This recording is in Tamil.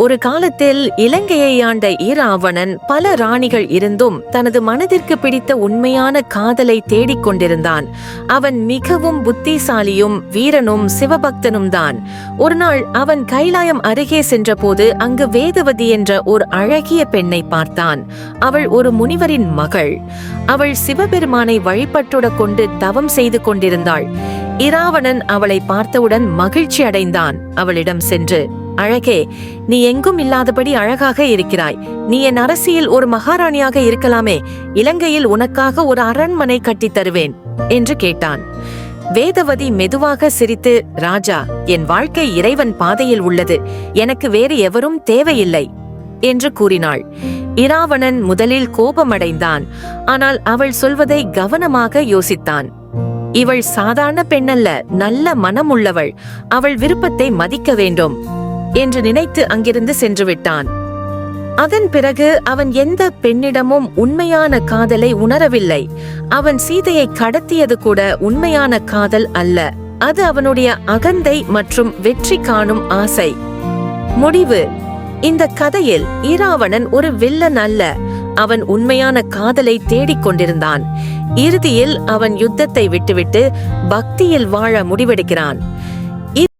ஒரு காலத்தில் இலங்கையை ஆண்ட ஈராவணன் பல ராணிகள் இருந்தும் தனது மனதிற்கு பிடித்த உண்மையான காதலை தேடிக் கொண்டிருந்தான். அவன் மிகவும் புத்திசாலியும் வீரனும் சிவபக்தனும் தான் ஒருநாள் அவன் கைலாயம் அருகே சென்றபோது அங்கு வேதவதி என்ற ஒரு அழகிய பெண்ணை பார்த்தான். அவள் ஒரு முனிவரின் மகள். அவள் சிவபெருமானை வழிபட்டுட கொண்டு தவம் செய்து கொண்டிருந்தாள். இராவணன் அவளை பார்த்தவுடன் மகிழ்ச்சி அடைந்தான் அவளிடம் சென்று அழகே நீ எங்கும் இல்லாதபடி அழகாக இருக்கிறாய். நீ என் அரசியில் ஒரு மகாராணியாக இருக்கலாமே. இலங்கையில் உனக்காக ஒரு அரண்மனை கட்டித் தருவேன் என்று கேட்டான். வேதவதி மெதுவாக சிரித்து ராஜா என் வாழ்க்கை இறைவன் பாதையில் உள்ளது. எனக்கு வேறு எவரும் தேவையில்லை என்று கூறினாள். இராவணன் முதலில் கோபமடைந்தான். ஆனால் அவள் சொல்வதை கவனமாக யோசித்தான். இவள் சாதாரண பெண்ணல்ல நல்ல மனம் உள்ளவள் அவள் விருப்பத்தை மதிக்க வேண்டும். என்று நினைத்து அங்கிருந்து சென்று விட்டான் அதன் பிறகு அவன் எந்த பெண்ணிடமும் உண்மையான காதலை உணரவில்லை. அவன் சீதையை கடத்தியது கூட உண்மையான காதல் அல்ல. அது அவனுடைய அகந்தை மற்றும் வெற்றி காணும் ஆசை. முடிவு. இந்த கதையில் ஈராவணன் ஒரு வில்லன் அல்ல. அவன் உண்மையான காதலை தேடிக் கொண்டிருந்தான். இறுதியில் அவன் யுத்தத்தை விட்டுவிட்டு பக்தியில் வாழ முடிவெடுக்கிறான்.